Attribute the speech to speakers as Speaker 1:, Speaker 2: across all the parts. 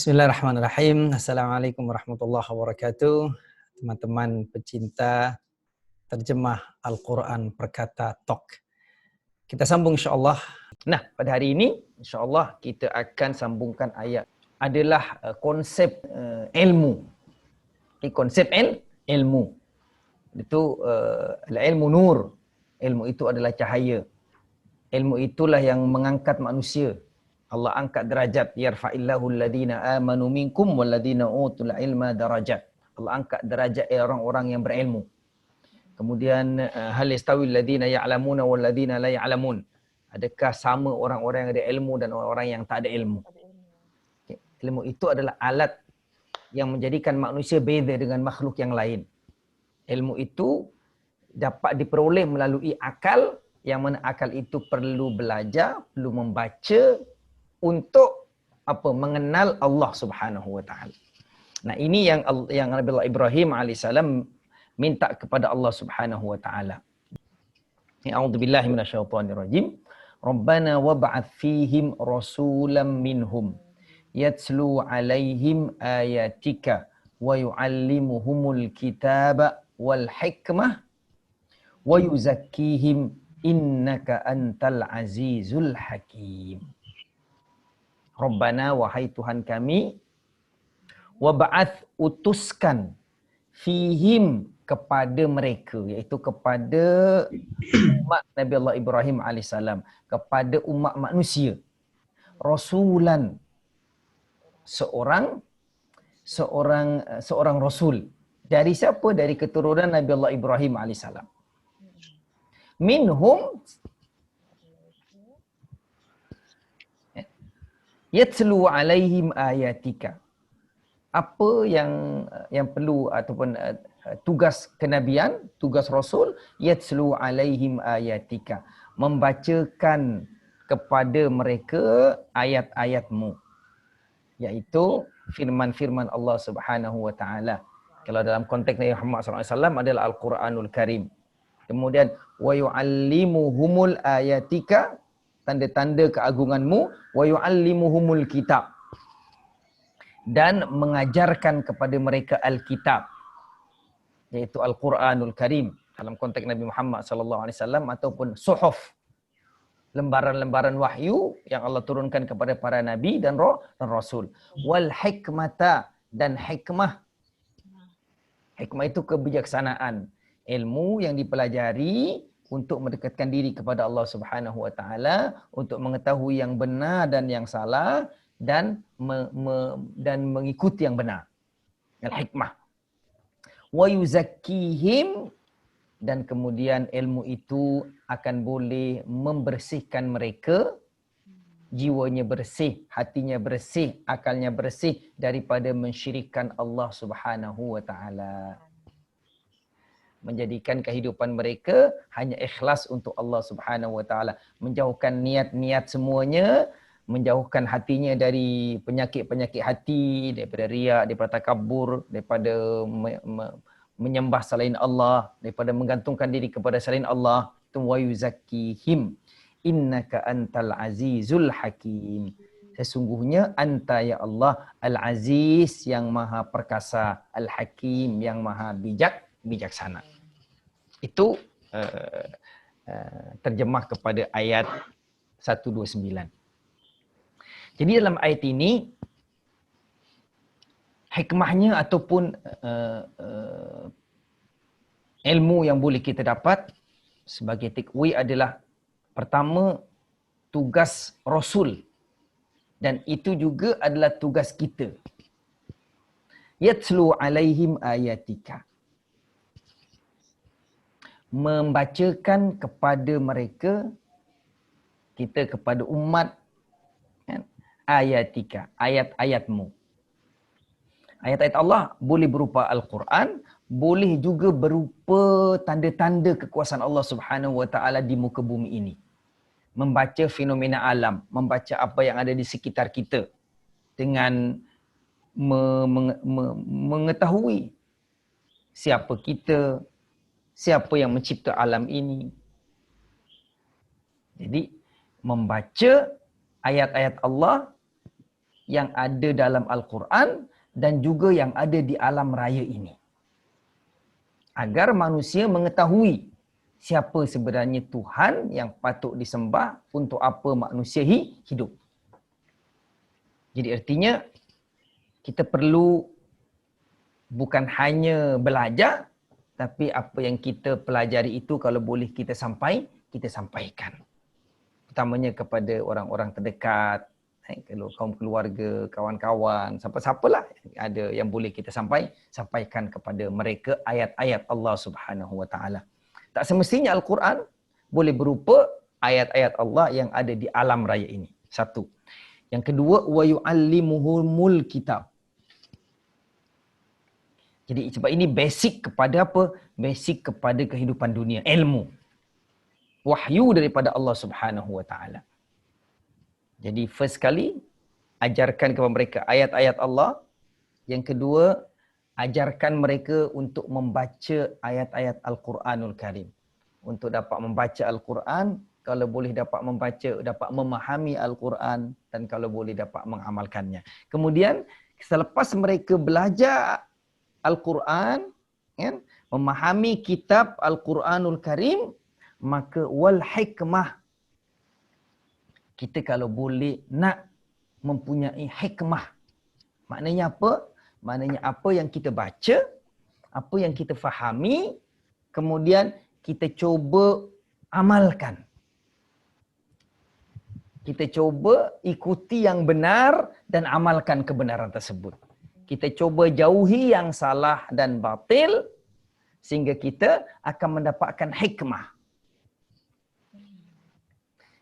Speaker 1: Bismillahirrahmanirrahim. Assalamualaikum warahmatullahi wabarakatuh. Teman-teman pecinta terjemah Al-Quran Perkata Talk. Kita sambung insyaAllah. Nah, pada hari ini insyaAllah kita akan sambungkan ayat. Adalah uh, konsep uh, ilmu. Okay, konsep il, ilmu. Itu uh, ilmu nur. Ilmu itu adalah cahaya. Ilmu itulah yang mengangkat manusia Allah angkat derajat yarfa'illahu alladhina amanu minkum walladhina utul ilma darajat. Allah angkat derajat orang-orang yang berilmu. Kemudian eh, hal yastawi alladhina ya'lamuna walladhina la ya'lamun. Adakah sama orang-orang yang ada ilmu dan orang-orang yang tak ada ilmu? Okay. Ilmu itu adalah alat yang menjadikan manusia beza dengan makhluk yang lain. Ilmu itu dapat diperoleh melalui akal yang mana akal itu perlu belajar, perlu membaca, untuk apa mengenal Allah Subhanahu wa taala. Nah, ini yang yang Nabi Allah Ibrahim alaihissalam minta kepada Allah Subhanahu wa taala. Ya a'udzubillahi minasyaitonirrajim. Rabbana wab'ath fihim rasulam minhum yatslu alaihim ayatika wa yu'allimuhumul kitaba wal hikmah wa yuzakkihim innaka antal azizul hakim. Rabbana wahai Tuhan kami wa ba'ath utuskan fihim kepada mereka iaitu kepada umat Nabi Allah Ibrahim alaihissalam kepada umat manusia. Rasulan seorang seorang seorang rasul. Dari siapa? Dari keturunan Nabi Allah Ibrahim alaihissalam minhum yatlu alaihim ayatika. Apa yang yang perlu ataupun uh, tugas kenabian tugas rasul yatlu alaihim ayatika. Membacakan kepada mereka ayat-ayatmu. Iaitu firman-firman Allah Subhanahu wa taala. Kalau dalam konteks Nabi Muhammad sallallahu alaihi wasallam adalah al-Quranul Karim. Kemudian wa yuallimuhumul ayatika tanda-tanda keagunganmu wa yuallimuhumul kitab. Dan mengajarkan kepada mereka al-kitab iaitu al-Quranul Karim dalam konteks Nabi Muhammad sallallahu alaihi wasallam ataupun suhuf lembaran-lembaran wahyu yang Allah turunkan kepada para nabi dan roh dan rasul. Wal hikmata dan hikmah. Hikmah itu kebijaksanaan ilmu yang dipelajari untuk mendekatkan diri kepada Allah Subhanahu Wa Taala untuk mengetahui yang benar dan yang salah dan me, me, dan mengikuti yang benar. Al hikmah. Wa yuzakkihim dan kemudian ilmu itu akan boleh membersihkan mereka jiwanya bersih, hatinya bersih, akalnya bersih daripada mensyirikkan Allah Subhanahu wa taala menjadikan kehidupan mereka hanya ikhlas untuk Allah Subhanahu Wa Taala, menjauhkan niat-niat semuanya, menjauhkan hatinya dari penyakit-penyakit hati, daripada riak, daripada takabur, daripada me- me- menyembah selain Allah, daripada menggantungkan diri kepada selain Allah, tu wa yuzakkihim. Innaka antal azizul hakim. Sesungguhnya anta ya Allah al-aziz yang maha perkasa, al-hakim yang maha bijak, bijaksana. Itu uh, uh, terjemah kepada ayat 129. Jadi dalam ayat ini hikmahnya ataupun uh, uh, ilmu yang boleh kita dapat sebagai takeaway adalah pertama tugas rasul dan itu juga adalah tugas kita yatlu alaihim ayatika membacakan kepada mereka kita kepada umat kan, ayatika ayat-ayatmu. Ayat-ayat Allah boleh berupa al-Quran boleh juga berupa tanda-tanda kekuasaan Allah Subhanahu wa taala di muka bumi ini. Membaca fenomena alam membaca apa yang ada di sekitar kita dengan me- me- me- mengetahui siapa kita siapa yang mencipta alam ini. Jadi membaca ayat-ayat Allah yang ada dalam Al-Quran dan juga yang ada di alam raya ini. Agar manusia mengetahui siapa sebenarnya Tuhan yang patut disembah untuk apa manusia hidup. Jadi artinya kita perlu bukan hanya belajar tapi apa yang kita pelajari itu kalau boleh kita sampai kita sampaikan. Pertamanya kepada orang-orang terdekat, eh, kalau kaum keluarga, kawan-kawan, siapa-siapalah ada yang boleh kita sampai sampaikan kepada mereka ayat-ayat Allah Subhanahu Wa Taala. Tak semestinya Al-Quran boleh berupa ayat-ayat Allah yang ada di alam raya ini. Satu. Yang kedua, wa yu'allimuhumul kitab. Jadi sebab ini basic kepada apa? Basic kepada kehidupan dunia, ilmu. Wahyu daripada Allah Subhanahu wa taala. Jadi first kali ajarkan kepada mereka ayat-ayat Allah. Yang kedua, ajarkan mereka untuk membaca ayat-ayat Al-Quranul Karim. Untuk dapat membaca Al-Quran, kalau boleh dapat membaca, dapat memahami Al-Quran dan kalau boleh dapat mengamalkannya. Kemudian selepas mereka belajar Al-Quran, kan, memahami kitab Al-Quranul Karim, maka wal hikmah. Kita kalau boleh nak mempunyai hikmah. Maknanya apa? Maknanya apa yang kita baca, apa yang kita fahami, kemudian kita cuba amalkan kita cuba ikuti yang benar dan amalkan kebenaran tersebut. Kita cuba jauhi yang salah dan batil sehingga kita akan mendapatkan hikmah.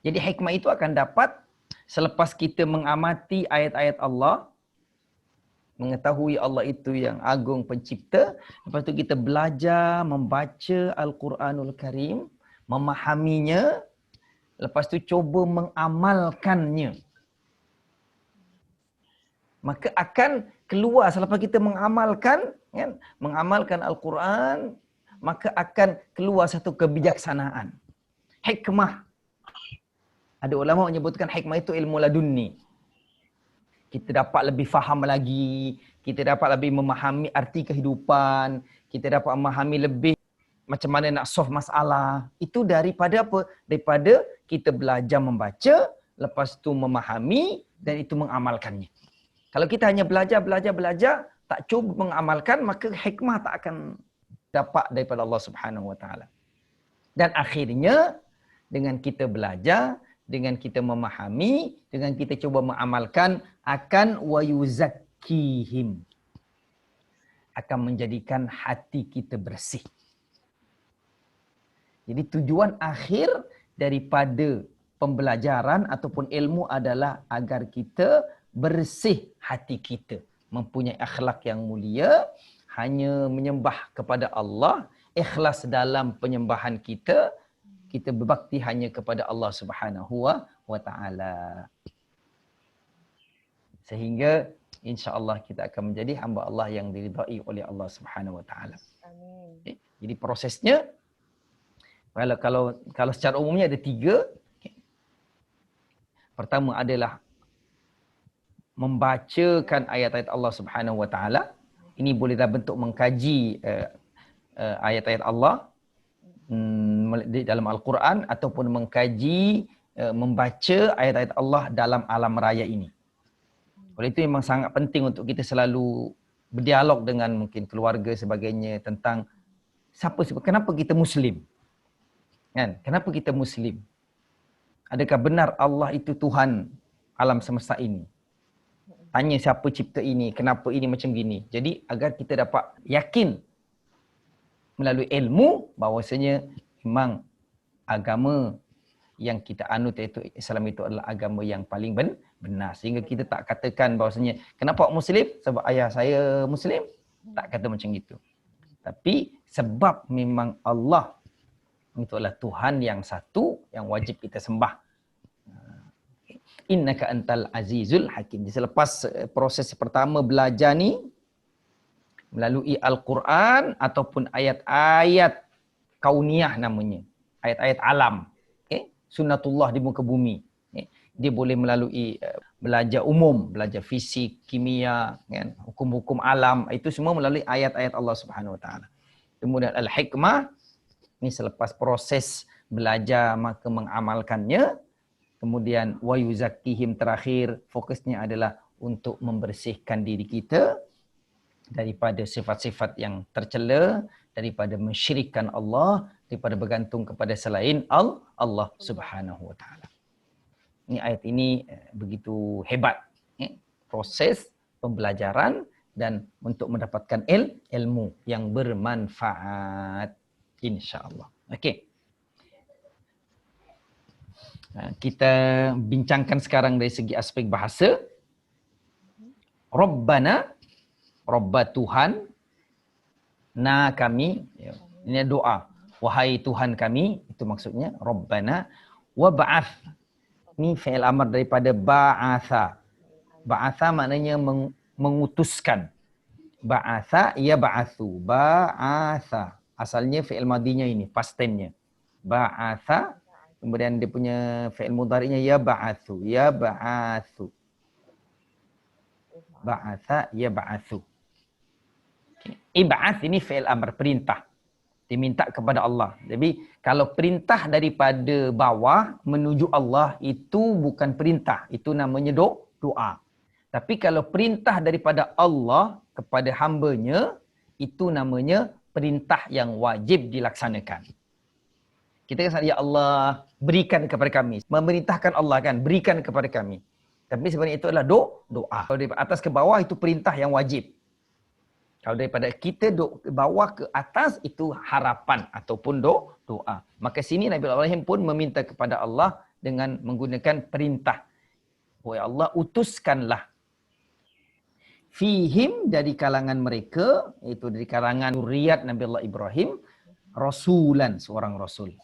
Speaker 1: Jadi hikmah itu akan dapat selepas kita mengamati ayat-ayat Allah, mengetahui Allah itu yang agung pencipta, lepas itu kita belajar membaca Al-Quranul Karim, memahaminya, lepas tu cuba mengamalkannya. Maka akan keluar selepas kita mengamalkan kan? Mengamalkan al-Quran maka akan keluar satu kebijaksanaan. Hikmah. Ada ulama menyebutkan hikmah itu ilmu ladunni. Kita dapat lebih faham lagi kita dapat lebih memahami arti kehidupan kita dapat memahami lebih macam mana nak solve masalah. Itu daripada apa? Daripada kita belajar membaca lepas tu memahami dan itu mengamalkannya kalau kita hanya belajar belajar belajar tak cuba mengamalkan maka hikmah tak akan dapat daripada Allah Subhanahu wa taala. Dan akhirnya dengan kita belajar dengan kita memahami dengan kita cuba mengamalkan akan wayuzakkihim akan menjadikan hati kita bersih. Jadi tujuan akhir daripada pembelajaran ataupun ilmu adalah agar kita bersih hati kita. Mempunyai akhlak yang mulia, hanya menyembah kepada Allah, ikhlas dalam penyembahan kita, kita berbakti hanya kepada Allah Subhanahu wa taala. Sehingga insya-Allah kita akan menjadi hamba Allah yang diridai oleh Allah Subhanahu wa taala. Amin. Jadi prosesnya kalau kalau kalau secara umumnya ada tiga. Pertama adalah membacakan ayat-ayat Allah Subhanahu Wa Taala. Ini boleh dalam bentuk mengkaji uh, uh, ayat-ayat Allah um, di dalam Al-Quran ataupun mengkaji uh, membaca ayat-ayat Allah dalam alam raya ini. Oleh itu memang sangat penting untuk kita selalu berdialog dengan mungkin keluarga sebagainya tentang siapa kenapa kita muslim Kan? Kenapa kita Muslim? Adakah benar Allah itu Tuhan alam semesta ini? Tanya siapa cipta ini, kenapa ini macam gini. Jadi agar kita dapat yakin melalui ilmu bahawasanya memang agama yang kita anut iaitu Islam itu adalah agama yang paling benar. Sehingga kita tak katakan bahawasanya kenapa Muslim? Sebab ayah saya Muslim? Tak kata macam itu. Tapi sebab memang Allah itu adalah Tuhan yang satu yang wajib kita sembah. Innaka antal azizul hakim. Jadi selepas eh, proses pertama belajar ni melalui Al-Quran ataupun ayat-ayat kauniyah namanya. Ayat-ayat alam. Okay? Sunnatullah di muka bumi. Okay? dia boleh melalui belajar umum, belajar fisik, kimia, kan, hukum-hukum alam, itu semua melalui ayat-ayat Allah Subhanahu Wa Taala. Kemudian al-hikmah ini selepas proses belajar maka mengamalkannya. Kemudian wa yuzakkihim terakhir fokusnya adalah untuk membersihkan diri kita daripada sifat-sifat yang tercela, daripada mensyirikkan Allah, daripada bergantung kepada selain Allah Subhanahu Wa Taala. Ini ayat ini eh, begitu hebat. Eh, proses pembelajaran dan untuk mendapatkan il, ilmu yang bermanfaat. InsyaAllah. Okey. Kita bincangkan sekarang dari segi aspek bahasa. Rabbana, Rabba Tuhan, na kami, ya, ini doa. Wahai Tuhan kami, itu maksudnya. Rabbana, wa ba'ath, Ni fi'il amr daripada ba'atha. Ba'atha maknanya meng, mengutuskan. Ba'atha ya ba'athu. Ba'atha. Asalnya fi'il madinya ini, past tense-nya. Ba'atha. Kemudian dia punya fi'il mudhari'nya ya ba'athu. Ya ba'athu. Ba'atha ya ba'athu. Ib'ath ini fi'il amr, perintah diminta kepada Allah. Jadi kalau perintah daripada bawah menuju Allah itu bukan perintah, itu namanya do doa. Tapi kalau perintah daripada Allah kepada hambanya itu namanya perintah yang wajib dilaksanakan. Kita kata ya Allah berikan kepada kami. Memerintahkan Allah kan berikan kepada kami. Tapi sebenarnya itu adalah do doa. Kalau dari atas ke bawah itu perintah yang wajib. Kalau daripada kita do, bawah ke atas itu harapan ataupun do, doa. Maka sini Nabi Ibrahim pun meminta kepada Allah dengan menggunakan perintah. Wahai Allah utuskanlah fihim dari kalangan mereka iaitu dari kalangan zuriat Nabi Allah Ibrahim rasulan seorang rasul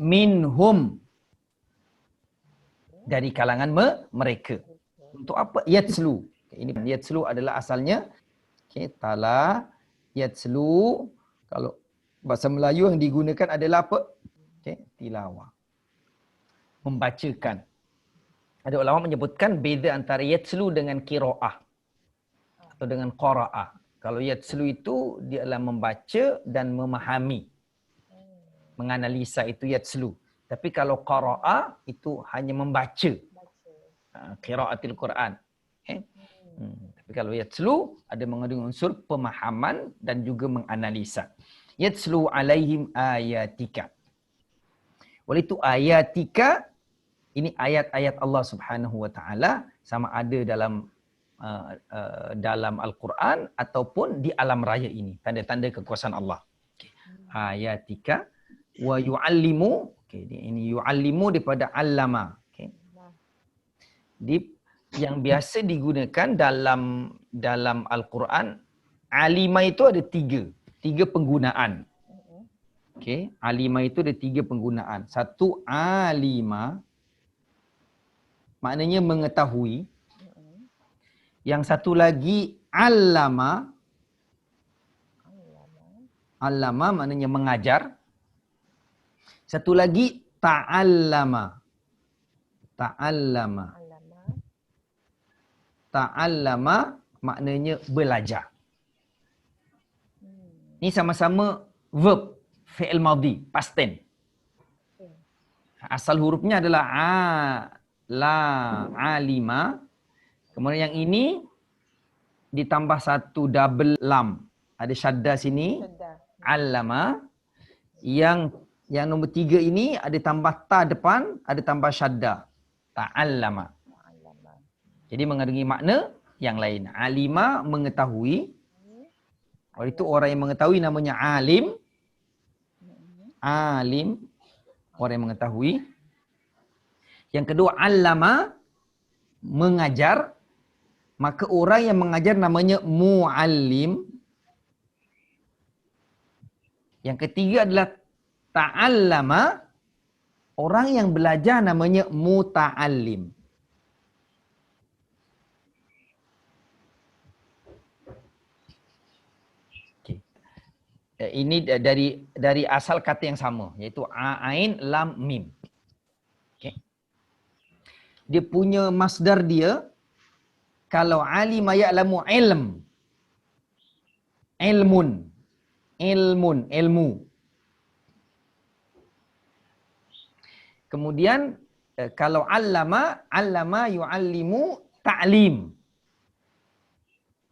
Speaker 1: minhum dari kalangan mereka untuk apa yatslu ini yatslu adalah asalnya Okay, tala, yatslu. Kalau bahasa Melayu yang digunakan adalah apa? Okay, tilawah. Membacakan. Ada ulama menyebutkan beza antara yatslu dengan kiro'ah. Atau dengan qora'ah. Kalau yatslu itu, dia adalah membaca dan memahami. Menganalisa itu yatslu. Tapi kalau qara'ah itu hanya membaca. Ha, qira'atil Quran. Okay. Hmm. Tapi kalau yatslu ada mengandung unsur pemahaman dan juga menganalisa. Yatslu alaihim ayatika. Oleh itu ayatika ini ayat-ayat Allah Subhanahu wa taala sama ada dalam uh, uh, dalam al-Quran ataupun di alam raya ini tanda-tanda kekuasaan Allah. Okay. Ayatika wa yuallimu okay, ini yuallimu daripada allama. Okay. Di yang biasa digunakan dalam dalam Al-Quran, alima itu ada tiga. Tiga penggunaan. Okay. Alima itu ada tiga penggunaan. Satu, alima. Maknanya mengetahui. Yang satu lagi, alama. Alama maknanya mengajar. Satu lagi, ta'allama. Ta'allama ta'allama maknanya belajar. Ini sama-sama verb fi'il madhi, past tense. Asal hurufnya adalah a la alima. Kemudian yang ini ditambah satu double lam. Ada syadda sini. Allama. Yang yang nombor tiga ini ada tambah ta depan, ada tambah syadda. Ta'allama. Jadi mengandungi makna yang lain. Alima mengetahui. Oleh itu orang yang mengetahui namanya alim. Alim. Orang yang mengetahui. Yang kedua allama. Mengajar. Maka orang yang mengajar namanya mu'allim. Yang ketiga adalah ta'allama. Orang yang belajar namanya muta'allim. Eh, ini dari dari asal kata yang sama iaitu ain lam mim. Okay. dia punya masdar dia kalau alima ya'lamu ilm ilmun ilmun ilmu kemudian eh, kalau allama allama yuallimu ta'lim.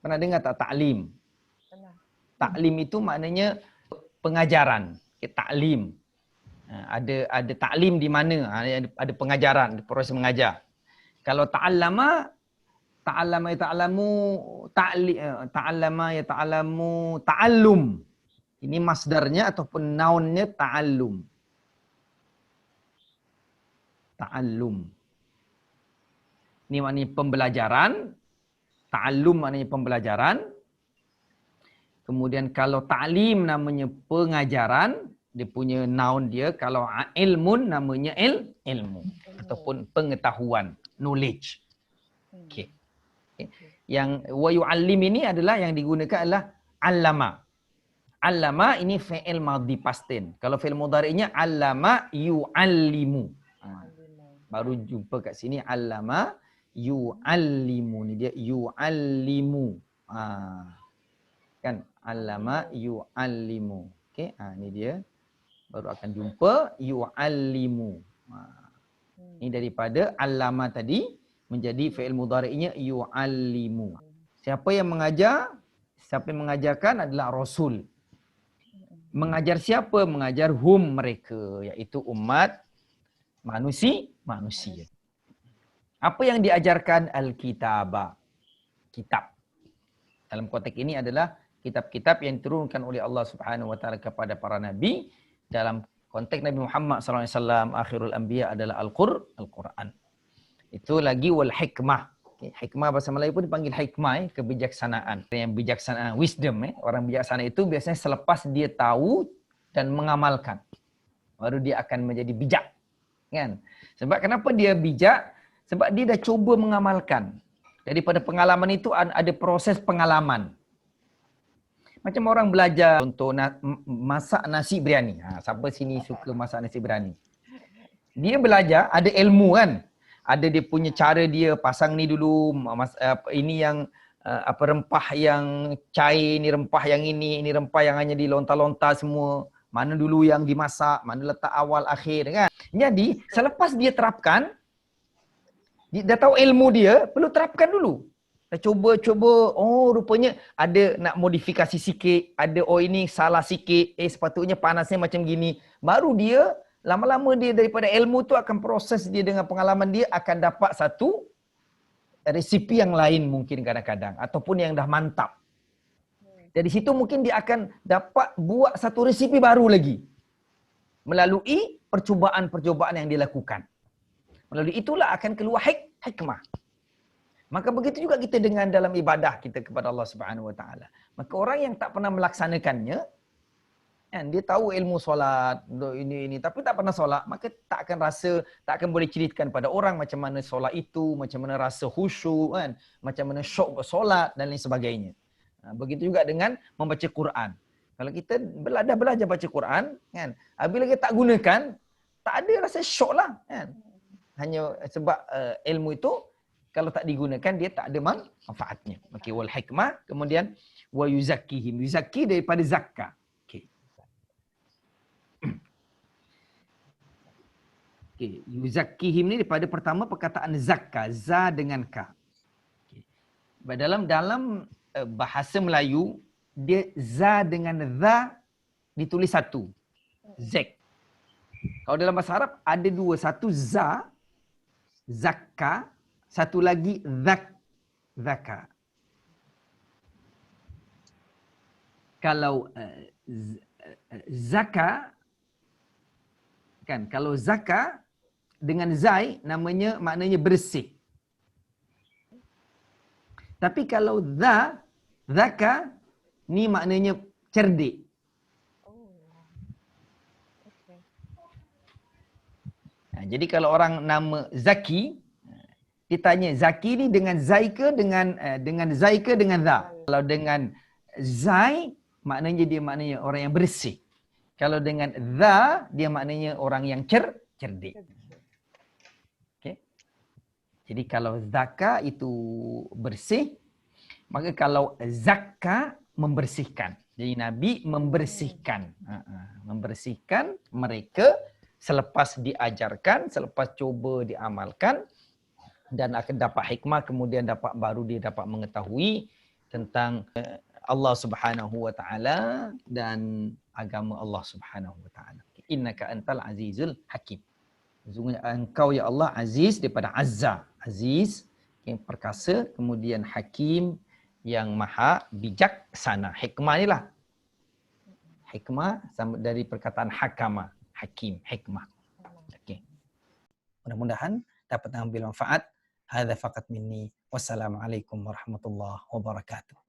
Speaker 1: Pernah dengar tak ta'lim? Pernah. Ta'lim itu maknanya pengajaran okay, ta'lim. Ha, ada ada taklim di mana? Ha, ada, ada pengajaran proses mengajar. Kalau ta'allama ta'allama ya ta'li eh, ta'allama ya ta'lamu ta'allum. Ini masdarnya ataupun nounnya ta'allum ta'allum. Ini maknanya pembelajaran. Ta'allum maknanya pembelajaran. Kemudian kalau ta'lim namanya pengajaran dia punya noun dia kalau ilmun namanya il ilmu ataupun pengetahuan knowledge. Okey. Okay. yang wa yuallim ini adalah yang digunakan adalah allama. Allama ini fi'il madhi past tense kalau fi'il mudhari'nya allama yuallimu. Baru jumpa kat sini allama yuallimu ni dia yuallimu ha. kan allama yuallimu okey ha ni dia baru akan jumpa yu'allimu. Ha. Ini hmm. daripada allama tadi menjadi fi'il mudhari'nya yu'allimu. Siapa yang mengajar? Siapa yang mengajarkan adalah Rasul. Mengajar siapa? Mengajar hum mereka. Iaitu umat manusia. Manusia. Apa yang diajarkan? Al-Kitabah. Kitab. Dalam konteks ini adalah kitab-kitab yang diturunkan oleh Allah Subhanahu Wa Taala kepada para nabi dalam konteks Nabi Muhammad sallallahu alaihi wasallam akhirul anbiya adalah al-Qur al-Quran. Itu lagi wal hikmah. Hikmah bahasa Melayu pun dipanggil hikmah, eh, kebijaksanaan. Yang bijaksana, wisdom. Eh. Orang bijaksana itu biasanya selepas dia tahu dan mengamalkan. Baru dia akan menjadi bijak. Kan? Sebab kenapa dia bijak? Sebab dia dah cuba mengamalkan. Jadi pada pengalaman itu ada proses pengalaman. Macam orang belajar untuk na- masak nasi biryani. Ha, siapa sini suka masak nasi biryani? Dia belajar, ada ilmu kan? Ada dia punya cara dia pasang ni dulu, mas, ini yang uh, apa rempah yang cair, ni rempah yang ini, ini rempah yang hanya dilontar-lontar semua. Mana dulu yang dimasak, mana letak awal akhir kan? Jadi selepas dia terapkan, dia dah tahu ilmu dia, perlu terapkan dulu. Dah cuba-cuba, oh rupanya ada nak modifikasi sikit, ada oh ini salah sikit, eh sepatutnya panasnya macam gini. Baru dia, lama-lama dia daripada ilmu tu akan proses dia dengan pengalaman dia akan dapat satu resipi yang lain mungkin kadang-kadang. Ataupun yang dah mantap. Dari situ mungkin dia akan dapat buat satu resipi baru lagi. Melalui percubaan-percubaan yang dilakukan. Melalui itulah akan keluar hik hikmah. Maka begitu juga kita dengan dalam ibadah kita kepada Allah Subhanahu Wa Taala. Maka orang yang tak pernah melaksanakannya, kan, dia tahu ilmu solat, ini ini, tapi tak pernah solat, maka tak akan rasa, tak akan boleh ceritakan pada orang macam mana solat itu, macam mana rasa khusyuk, kan, macam mana syok bersolat dan lain sebagainya. Ha, begitu juga dengan membaca Quran. Kalau kita belajar belajar baca Quran, kan, apabila kita tak gunakan, tak ada rasa syok lah, kan. Hanya sebab uh, ilmu itu kalau tak digunakan dia tak ada manfaatnya. Okey, wal hikmah kemudian wa yuzakkihim. Yuzakki daripada zakka. Okey. Okey, yuzakkihim ni daripada pertama perkataan zakka, za dengan ka. Okey. Dalam dalam bahasa Melayu dia za dengan za ditulis satu. Zek. Kalau dalam bahasa Arab ada dua, satu za zakka satu lagi zak zaka. Kalau uh, zaka kan kalau zaka dengan zai namanya maknanya bersih. Tapi kalau za zaka ni maknanya cerdik. Ha, jadi kalau orang nama Zaki, dia tanya zaki ni dengan zai ke dengan uh, dengan zai ke dengan za? Kalau dengan zai maknanya dia maknanya orang yang bersih. Kalau dengan za dia maknanya orang yang cer cerdik. okey Jadi kalau zakat itu bersih, maka kalau zakat membersihkan. Jadi Nabi membersihkan. Membersihkan mereka selepas diajarkan, selepas cuba diamalkan dan akan dapat hikmah kemudian dapat baru dia dapat mengetahui tentang eh, Allah Subhanahu wa taala dan agama Allah Subhanahu wa taala. Innaka antal azizul hakim. Sesungguhnya engkau ya Allah aziz daripada azza. Aziz yang perkasa kemudian hakim yang maha bijaksana. Hikmah ni lah. Hikmah dari perkataan hakama. Hakim, hikmah. Okay. Mudah-mudahan dapat mengambil manfaat. Hadha faqat minni. Wassalamualaikum warahmatullahi wabarakatuh.